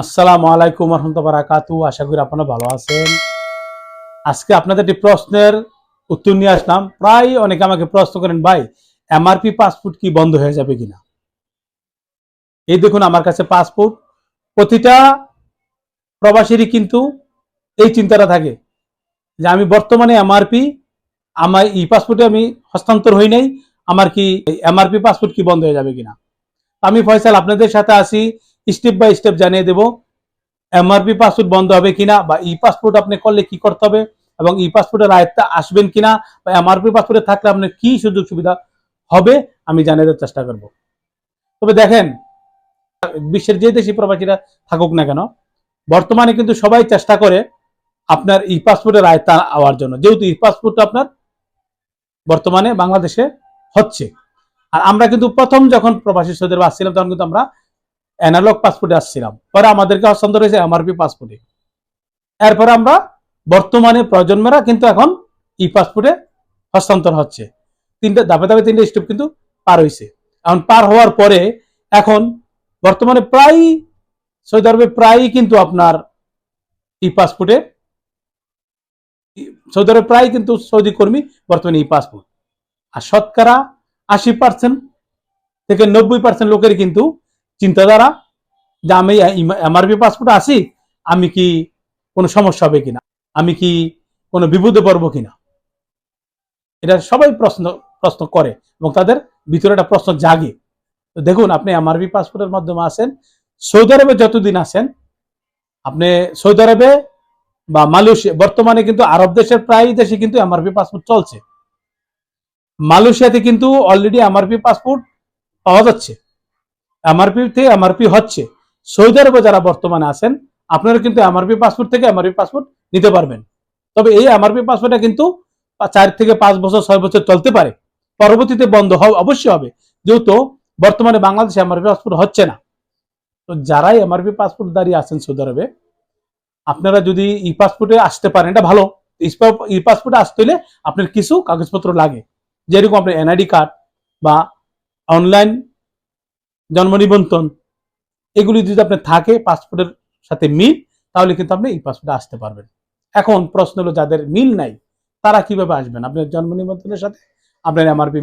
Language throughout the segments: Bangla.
আসসালামু আলাইকুম রহমতুল্লাহ বারাকাতু আশা করি আপনারা ভালো আছেন। আজকে আপনাদের একটি প্রশ্নের উত্তর নিয়ে আসলাম। প্রায় অনেকে আমাকে প্রশ্ন করেন, ভাই, এমআরপি পাসপোর্ট কি বন্ধ হয়ে যাবে কিনা? এই দেখুন, আমার কাছে পাসপোর্ট। প্রতিটা প্রবাসীরই কিন্তু এই চিন্তাটা থাকে যে, আমি বর্তমানে এমআরপি, আমার ই পাসপোর্টে আমি হস্তান্তর হই নাই, আমার কি, এমআরপি পাসপোর্ট কি বন্ধ হয়ে যাবে কিনা? আমি ফয়সাল, আপনাদের সাথে আসি স্টেপ বাই স্টেপ জানিয়ে দেব। এমআরপি পাসপোর্ট বন্ধ হবে কিনা বা ই পাসপোর্ট আপনি করলে কি করতে হবে এবং ই পাসপোর্টের আয়ত্তা আসবেন কিনা বা এমআরপি পাসপোর্টে থাকলে আপনার কি সুযোগ সুবিধা হবে আমি জানিয়ে দেওয়ার চেষ্টা করব। তবে দেখেন, বিশ্বের যে দেশি প্রবাসীরা থাকুক না কেন, বর্তমানে কিন্তু সবাই চেষ্টা করে আপনার ই পাসপোর্টের আয়ত্তা আওয়ার জন্য, যেহেতু ই পাসপোর্ট আপনার বর্তমানে বাংলাদেশে হচ্ছে। আর আমরা কিন্তু প্রথম যখন প্রবাসী সৌদের আসছিলাম তখন কিন্তু আমরা অ্যানালগ পাসপোর্টে আসছিলাম। পরে আমাদেরকে হস্তান্তর হয়েছে এমআরপি পাসপোর্টে এরপরে আমরা বর্তমানে প্রজন্মেরা কিন্তু এখন ই পাসপোর্টে হস্তান্তর হচ্ছে। তিনটে, ধাপে ধাপে তিনটে স্টেপ কিন্তু পার হয়েছে এখন পার হওয়ার পরে এখন বর্তমানে প্রায়, সৌদি আরবে প্রায়ই কিন্তু আপনার ই পাসপোর্টে সৌদি আরবে প্রায় কিন্তু সৌদি কর্মী বর্তমানে ই পাসপোর্ট আর শতকরা আশি পার্সেন্ট থেকে নব্বই পার্সেন্ট লোকের কিন্তু চিন্তাধারা যে আমি এমআরপি পাসপোর্ট আসি আমি কি কোনো সমস্যা হবে কিনা আমি কি কোনো বিপদে পড়ব কিনা এটা সবাই প্রশ্ন প্রশ্ন করে এবং তাদের ভিতরে একটা প্রশ্ন জাগে তো দেখুন আপনি এমআরপি পাসপোর্টের মাধ্যমে আসেন সৌদি আরবে যতদিন আসেন আপনি সৌদি আরবে বা মালয়েশিয়া বর্তমানে কিন্তু আরব দেশের প্রায় দেশে কিন্তু এমআরপি পাসপোর্ট চলছে মালয়েশিয়াতে কিন্তু অলরেডি এমআরপি পাসপোর্ট পাওয়া যাচ্ছে এমআরপি থেকে এমআরপি হচ্ছে। সৌদি আরবে যারা বর্তমানে আছেন, আপনারা কিন্তু এমআরপি পাসপোর্ট থেকে এমআরপি পাসপোর্ট নিতে পারবেন। তবে এই এমআরপি পাসপোর্টটা কিন্তু চার থেকে পাঁচ বছর, ছয় বছর চলতে পারে। পরবর্তীতে বন্ধ হবে অবশ্যই হবে। যেহেতু বর্তমানে বাংলাদেশে এমআরপি পাসপোর্ট হচ্ছে না। তো যারাই এমআরপি পাসপোর্ট দাঁড়িয়ে আছেন সৌদি আরবে, আপনারা যদি ই পাসপোর্টে আসতে পারেন, এটা ভালো। ই পাসপোর্টে আসতে হলে আপনার কিছু কাগজপত্র লাগে। যেরকম আপনার এনআইডি কার্ড বা অনলাইন জন্ম নিবন্ধন। এগুলি যদি আপনার থাকে পাসপোর্টের সাথে মিল, তাহলে কিন্তু আপনি এই পাসপোর্টে আসতে পারবেন। এখন প্রশ্ন হলো, যাদের মিল নাই, তারা কীভাবে আসবেন? আপনার জন্ম নিবন্ধনের সাথে? আপনার এমআরপি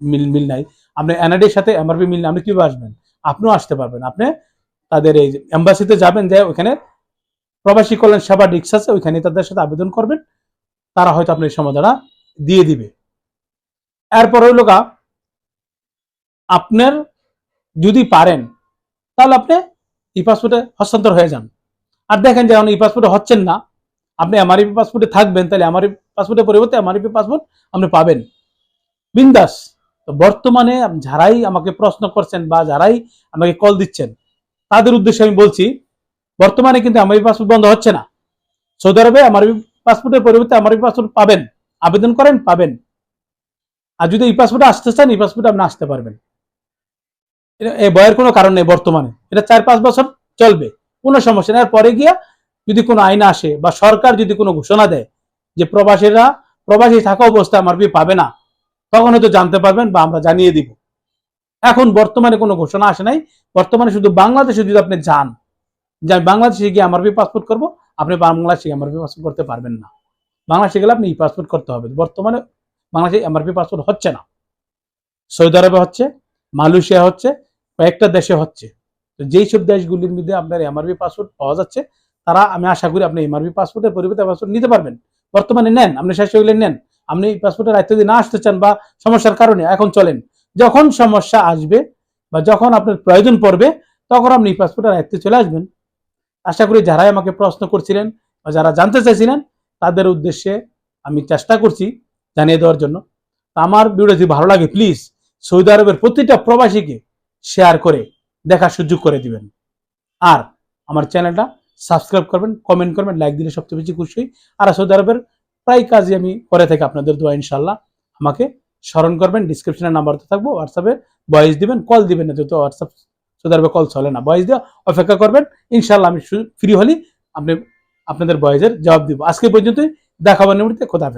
মিল মিল নাই। আপনার এনআইডির সাথে এমআরপি মিল নাই, আপনি কীভাবে আসবেন? আপনিও আসতে পারবেন। আপনি তাদের এই এম্বাসিতে যাবেন, যে ওখানে প্রবাসী কল্যাণ সেবা ডিক্স আছে ওইখানে তাদের সাথে আবেদন করবেন। তারা হয়তো আপনার সমাধানটা দিয়ে দিবে। এরপর হইল গা, আপনার যদি পারেন, তাহলে আপনি ই পাসপোর্টে হস্তান্তর হয়ে যান। আর দেখেন যে ই পাসপোর্টে হচ্ছেন না, আপনি এমআরপি পাসপোর্টে থাকবেন, তাহলে এমআরপি পাসপোর্টের পরিবর্তে এমআরপি পাসপোর্ট আপনি পাবেন। বিন্দাস, তো বর্তমানে যারাই আমাকে প্রশ্ন করছেন বা যারাই আমাকে কল দিচ্ছেন, তাদের উদ্দেশ্যে আমি বলছি, বর্তমানে কিন্তু এমআরপি পাসপোর্ট বন্ধ হচ্ছে না। সৌদি আরবে এমআরপি পাসপোর্টের পরিবর্তে এমআরপি পাসপোর্ট পাবেন, আবেদন করেন, পাবেন। আর যদি ই পাসপোর্টে আসতে চান ই পাসপোর্টে আপনি আসতে পারবেন। এই বয়ের কোনো কারণ নেই বর্তমানে। এটা চার পাঁচ বছর চলবে, কোনো সমস্যা নেই। পরে গিয়া যদি কোনো আইন আসে বা সরকার যদি কোনো ঘোষণা দেয় যে প্রবাসীরা, প্রবাসী থাকা অবস্থায় এমআরপি পাবে না, তখন হয়তো জানতে পারবেন বা আমরা জানিয়ে দিব। এখন বর্তমানে কোনো ঘোষণা আসে নাই। বর্তমানে শুধু বাংলাদেশে যদি আপনি যান, যে আমি বাংলাদেশে গিয়ে এমআরপি পাসপোর্ট করব, আপনি বাংলাদেশে এমআরপি পাসপোর্ট করতে পারবেন না। বাংলাদেশে গেলে আপনি ই পাসপোর্ট করতে হবে। বর্তমানে বাংলাদেশে এমআরপি পাসপোর্ট হচ্ছে না। সৌদি আরবে হচ্ছে, মালয়েশিয়া হচ্ছে কয়েকটা দেশে হচ্ছে। তো যেই সব দেশগুলির মধ্যে আপনার এমআরপি পাসপোর্ট পাওয়া যাচ্ছে, তারা আমি আশা করি আপনি এমআরপি পাসপোর্টের পরিবর্তে পাসপোর্ট নিতে পারবেন। বর্তমানে নেন, আপনি শেষ হইলে নেন। আপনি এই পাসপোর্টের দায়িত্ব যদি না আসতে চান বা সমস্যার কারণে, এখন চলেন। যখন সমস্যা আসবে বা যখন আপনার প্রয়োজন পড়বে, তখন আপনি পাসপোর্টের দায়িত্বে চলে আসবেন। আশা করি যারাই আমাকে প্রশ্ন করছিলেন বা যারা জানতে চাইছিলেন, তাদের উদ্দেশ্যে আমি চেষ্টা করছি জানিয়ে দেওয়ার জন্য। আমার ভিডিও যদি ভালো লাগে প্লিজ সৌদি আরবের প্রতিটা প্রবাসীকে শেয়ার করে দেখার সুযোগ করে দিবেন। আর আমার চ্যানেলটা সাবস্ক্রাইব করবেন কমেন্ট করবেন লাইক দিলে সবচেয়ে বেশি খুশি আর সৌদি আরবের প্রায় কাজই আমি করে থাকি, আপনাদের দোয়া ইনশাল্লাহ আমাকে স্মরণ করবেন ডিসক্রিপশনের নাম্বারতে থাকব হোয়াটসঅ্যাপে ভয়েস দিবেন কল দিবেন না যেহেতু হোয়াটসঅ্যাপ সৌদি আরবে কল চলে না। ভয়েস দিয়ে অপেক্ষা করবেন ইনশাল্লাহ আমি ফ্রি হলি আপনি, আপনাদের ভয়েসের জবাব দিব। আজকে পর্যন্তই দেখাবার নিমিত্তে খোদাফেজ